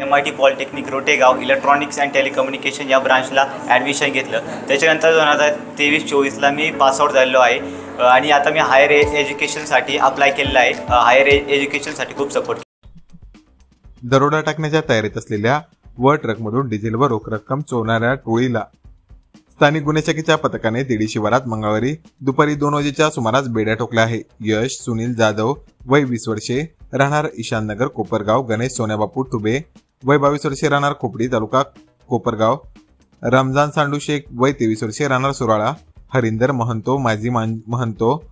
M I T polytechnic Rotegaon electronics and telecommunication या ब्रांचला admission घेतलं. त्याच्यानंतर दोन हजार तेवीस चोवीसला मी पासआउट झालेलो आहे. आणि आता मी हायर एज्युकेशनसाठी अप्लाय केलेलं आहे. हायर ए एज्युकेशनसाठी खूप सपोर्ट दरोडा टाकण्याच्या तयारीत असलेल्या व ट्रकमधून डिझेलवर रोख रक्कम चोरणाऱ्या टोळीला. स्थानिक गुन्हे शाखेच्या पथकाने दिडी शिवारात मंगळवारी दुपारी दोन वाजेच्या सुमारास बेड्या ठोकल्या आहे यश सुनील जाधव वय वीस वर्षे राहणार ईशाननगर कोपरगाव गणेश सोन्याबापू टुबे वय बावीस वर्षे राहणार खोपडी तालुका कोपरगाव. रमजान सांडू शेख वय तेवीस वर्षे राहणार सुराळा. हरिंदर महंतो माजी मान- महंतो.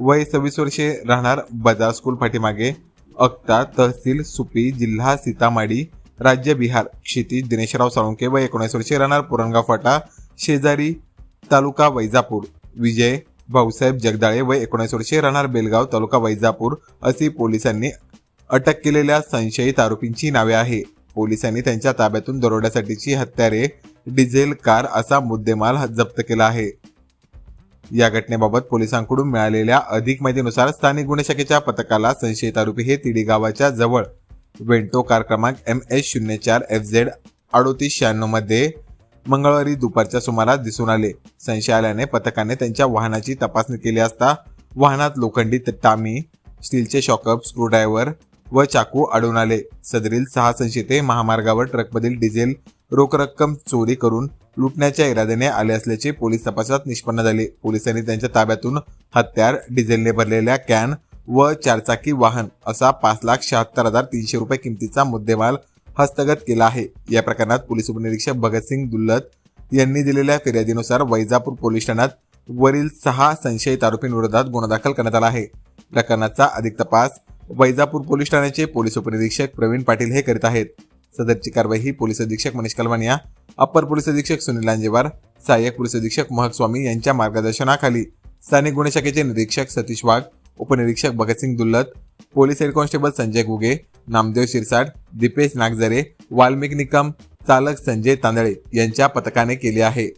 वय सव्वीस वर्षे राहणार बजाज स्कूल पाठीमागे. अक्ता तहसील सुपी जिल्हा सीतामाडी. राज्य बिहार क्षितिज दिनेशराव साळुंके वय एकोणीस वर्षे राहणार पुरणगाव फाटा. शेजारी तालुका वैजापूर. विजय भाऊसाहेब जगदाळे व एकोणीस वर्षे राहणार बेलगाव तालुका वैजापूर. अशी पोलिसांनी अटक केलेल्या संशयित आरोपींची नावे आहे. पोलिसांनी त्यांच्या ताब्यातून दरोड्यासाठीची हत्यारे डिझेल कार असा मुद्देमाल जप्त केला आहे. या घटनेबाबत पोलिसांकडून मिळालेल्या अधिक माहितीनुसार स्थानिक गुन्हे शाखेच्या पथकाला संशयित आरोपी हे तिडी गावाच्या जवळ वेंटो कार क्रमांक एम एस शून्य चार एफ झेड अडोतीस शहाण्णवमध्ये मंगळवारी दुपारच्या सुमारास दिसून आले. संशय आल्याने पथकाने त्यांच्या वाहनाची तपासणी केली असता वाहनात लोखंडी तामी टामी स्टीलचे शॉकअप स्क्रूड्रायव्हर व चाकू आढळून आले. सदरील सहा संशयिते महामार्गावर ट्रकमधील डिझेल रोख रक्कम चोरी करून लुटण्याच्या इराद्याने आले असल्याचे पोलीस तपासात निष्पन्न झाले. पोलिसांनी त्यांच्या ताब्यातून हत्यार डिझेलने भरलेल्या कॅन व चारचाकी वाहन असा पाच लाख शहात्तर हजार तीनशे रुपये किमतीचा मुद्देमाल हस्तगत केला आहे. या प्रकरणात पोलीस उपनिरीक्षक भगतसिंग दुल्लत यांनी दिलेल्या फिर्यादीनुसार वैजापूर पोलीस ठाण्यात वरील सहा संशयित आरोपींविरोधात गुन्हा दाखल करण्यात आला आहे. प्रकरणाचा अधिक तपास वैजापूर पोलीस ठाण्याचे पोलीस उपनिरीक्षक प्रवीण पाटील हे करीत आहेत. सदरची कारवाई ही पोलीस अधीक्षक मनीष कलवानिया अप्पर पोलीस अधीक्षक सुनील लांजेवार सहाय्यक पोलीस अधीक्षक महक स्वामी यांच्या मार्गदर्शनाखाली स्थानिक गुन्हे शाखेचे निरीक्षक सतीश वाघ उपनिरीक्षक Bhagatsingh Dullat police head constable Sanjay Guge Namdev Shirsat Deepesh Nagzare Valmik Nikam चालक संजय तांदळे यांच्या पथकाने केले आहे.